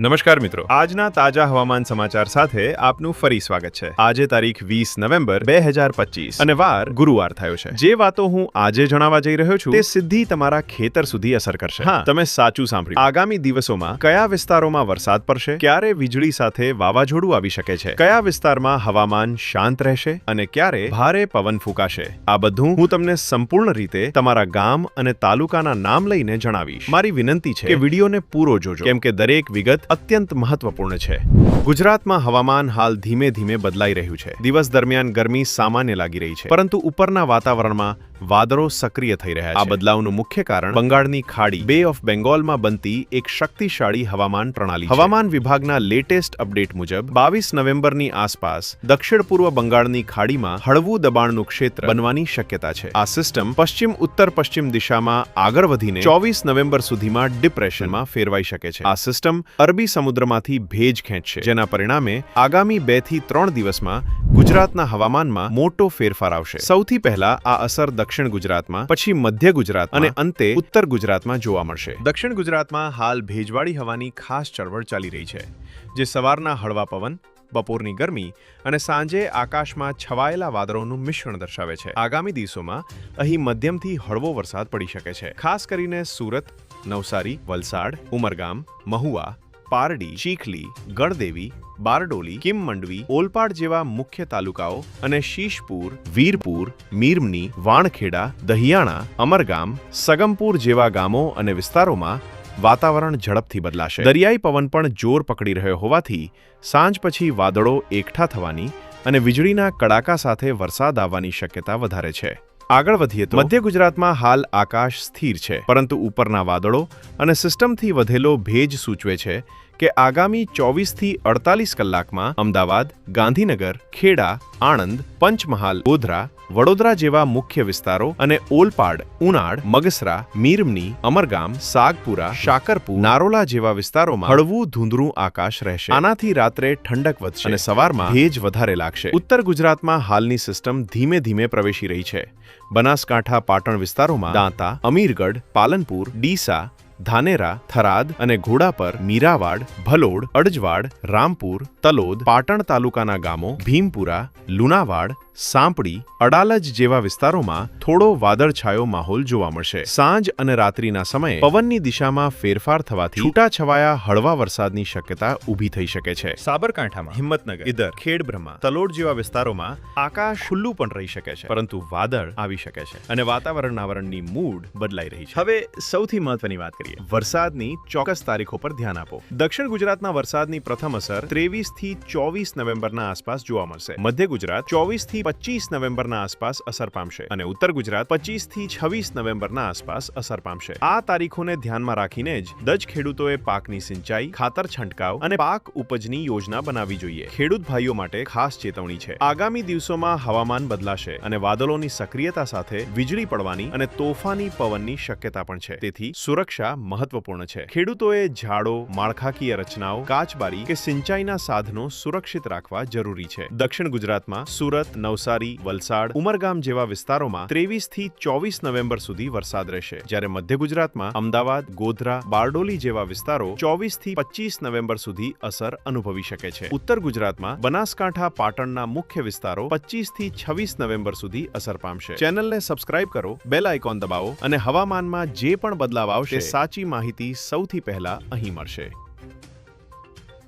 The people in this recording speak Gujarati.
નમસ્કાર મિત્રો. આજના તાજા હવામાન સમાચાર સાથે આપનું ફરી સ્વાગત છે. આજે તારીખ વીસ નવેમ્બર બે હજાર પચીસ અને વાર ગુરુવાર થયો છે. જે વાતો હું આજે જણાવવા જઈ રહ્યો છું તે સીધી તમારા ખેતર સુધી અસર કરશે. હા. તમે સાચું સાંભળ્યું. આગામી દિવસોમાં કયા વિસ્તારોમાં વરસાદ પડશે ક્યારે વીજળી સાથે વાવાઝોડું આવી શકે છે કયા વિસ્તારમાં હવામાન શાંત રહેશે અને ક્યારે ભારે પવન ફૂંકાશે આ બધું હું તમને સંપૂર્ણ રીતે તમારા ગામ અને તાલુકાના નામ લઈને જણાવીશ. મારી વિનંતી છે કે વિડીયોને પૂરો જોજો. કેમ કે દરેક વિગત અત્યંત મહત્વપૂર્ણ છે. ગુજરાતમાં હવામાન હાલ ધીમે ધીમે બદલાઈ રહ્યું છે. દિવસ દરમિયાન ગરમી સામાન્ય લાગી રહી છે. પરંતુ ઉપરના વાતાવરણમાં વાદળો સક્રિય થઈ રહ્યા છે. આ બદલાવનું મુખ્ય કારણ બંગાળની ખાડી બે ઓફ બેંગોલમાં બનતી એક શક્તિશાળી હવામાન પ્રણાલી હવામાન વિભાગના લેટેસ્ટ અપડેટ મુજબ બાવીસ નવેમ્બરની આસપાસ દક્ષિણ પૂર્વ બંગાળની ખાડીમાં હળવું દબાણનું ક્ષેત્ર બનવાની શક્યતા છે. આ સિસ્ટમ પશ્ચિમ ઉત્તર પશ્ચિમ દિશામાં આગળ વધીને ચોવીસ નવેમ્બર સુધીમાં ડિપ્રેશનમાં ફેરવાઈ શકે છે. આ સિસ્ટમ અરબી સમુદ્રમાંથી ભેજ ખેંચશે જેના પરિણામે આગામી બેથી ત્રણ દિવસમાં ગુજરાતના હવામાનમાં મોટો ફેરફાર આવશે. સૌથી પહેલા આ અસર દક્ષિણ ગુજરાતમાં પછી મધ્ય ગુજરાત અને અંતે ઉત્તર ગુજરાતમાં જોવા મળશે. દક્ષિણ ગુજરાતમાં હાલ ભેજવાળી હવાની ખાસ ચળવળ ચાલી રહી છે જે સવારના હળવા પવન બપોરની ગરમી અને સાંજે આકાશમાં છવાયેલા વાદળોનું મિશ્રણ દર્શાવે છે. આગામી દિવસોમાં અહીં મધ્યમથી હળવો વરસાદ પડી શકે છે. ખાસ કરીને સુરત નવસારી વલસાડ ઉમરગામ મહુવા પારડી ચીખલી ગણદેવી બારડોલી કિમ મંડવી ઓલપાડ જેવા મુખ્ય તાલુકાઓ અને શીશપુર, વીરપુર, મીરમની, વાણખેડા, દહિયાણા, અમરગામ, સગમપુર જેવા ગામો અને વિસ્તારોમાં વાતાવરણ ઝડપથી બદલાશે. દરિયાઈ પવન પણ જોર પકડી રહ્યો હોવાથી સાંજ પછી વાદળો એકઠા થવાની અને વીજળીના કડાકા સાથે વરસાદ આવવાની શક્યતા વધારે છે. આગળ વધીએ તો મધ્ય ગુજરાતમાં હાલ આકાશ સ્થિર છે, પરંતુ ઉપરના વાદળો અને સિસ્ટમથી વધેલો ભેજ સૂચવે છે કે આગામી ચોવીસથી અડતાલીસ કલાકમાં અમદાવાદ, ગાંધીનગર, ખેડા, આણંદ, પંચમહાલ, ગોધરા, વડોદરા જેવા મુખ્ય વિસ્તારો અને ઓલપાડ ઉનાડ મગસરા, મીરમની, અમરગામ, સાગપુરા શાકરપુર નારોલા જેવા વિસ્તારોમાં હળવું ધૂંધળું આકાશ રહેશે. આનાથી રાત્રે ઠંડક વધશે અને સવારમાં ભેજ વધારે લાગશે. ઉત્તર ગુજરાતમાં હાલની સિસ્ટમ ધીમે ધીમે પ્રવેશી રહી છે. બનાસકાંઠા, પાટણ વિસ્તારોમાં દાંતા, અમીરગઢ, પાલનપુર, ડીસા ધાનેરા થરાદ અને ઘોડાપર મીરાવાડ ભલોડ અડજવાડ રામપુર તલોદ પાટણ તાલુકાના ગામો ભીમપુરા લુણાવાડ સાંપડી અડાલજ જેવા વિસ્તારોમાં થોડો વાદળછાયો માહોલ જોવા મળશે. સાંજ અને રાત્રિના સમયે પવનની દિશામાં ફેરફાર થવાથી છૂટાછવાયા હળવા વરસાદની શક્યતા ઊભી થઈ શકે છે. સાબરકાંઠામાં હિંમતનગર ઈદર ખેડબ્રહ્મા તલોડ જેવા વિસ્તારોમાં આકાશ ખુલ્લું પણ રહી શકે છે પરંતુ વાદળ આવી શકે છે અને વાતાવરણ આવરણની મૂડ બદલાઈ રહી છે. હવે સૌથી મહત્વની વાત કરીએ. વરસાદની ચોક્કસ તારીખો પર ધ્યાન આપો. દક્ષિણ ગુજરાતના વરસાદની પ્રથમ અસર ત્રેવીસથી ચોવીસ નવેમ્બરના આસપાસ જોવા મળશે. મધ્ય ગુજરાત ચોવીસથી પચીસ નવેમ્બરના આસપાસ અસર પામશે અને ઉત્તર ગુજરાત પચીસથી છવ્વીસ નવેમ્બરના આસપાસ અસર પામશે. આ તારીખોને ધ્યાનમાં રાખીને જ દજ ખેડૂતોએ પાકની સિંચાઈ, ખાતર છંટકાવ અને પાક ઉપજની યોજના બનાવવી જોઈએ. ખેડૂત ભાઈઓ માટે ખાસ ચેતવણી છે. આગામી દિવસોમાં હવામાન બદલાશે અને વાદળોની સક્રિયતા સાથે વીજળી પડવાની અને તોફાની પવનની શક્યતા પણ છે. તેથી સુરક્ષા મહત્વપૂર્ણ છે. ખેડૂતોએ ઝાડો, માળખાકીય રચનાઓ, કાચબારી કે સિંચાઈના સાધનો સુરક્ષિત રાખવા જરૂરી છે. દક્ષિણ ગુજરાતમાં સુરત નવસારી વલસાડ ઉમરગામ જેવા વિસ્તારોમાં ત્રેવીસથી ચોવીસ નવેમ્બર સુધી વરસાદ રહેશે. જ્યારે મધ્ય ગુજરાતમાં અમદાવાદ ગોધરા બારડોલી જેવા વિસ્તારો ચોવીસથી પચીસ નવેમ્બર સુધી અસર અનુભવી શકે છે. ઉત્તર ગુજરાતમાં બનાસકાંઠા પાટણના મુખ્ય વિસ્તારો પચીસથી છવ્વીસ નવેમ્બર સુધી અસર પામશે. ચેનલને સબસ્ક્રાઇબ કરો બેલ આઇકોન દબાવો અને હવામાનમાં જે પણ બદલાવ આવશે સાચી માહિતી સૌથી પહેલા અહીં મળશે.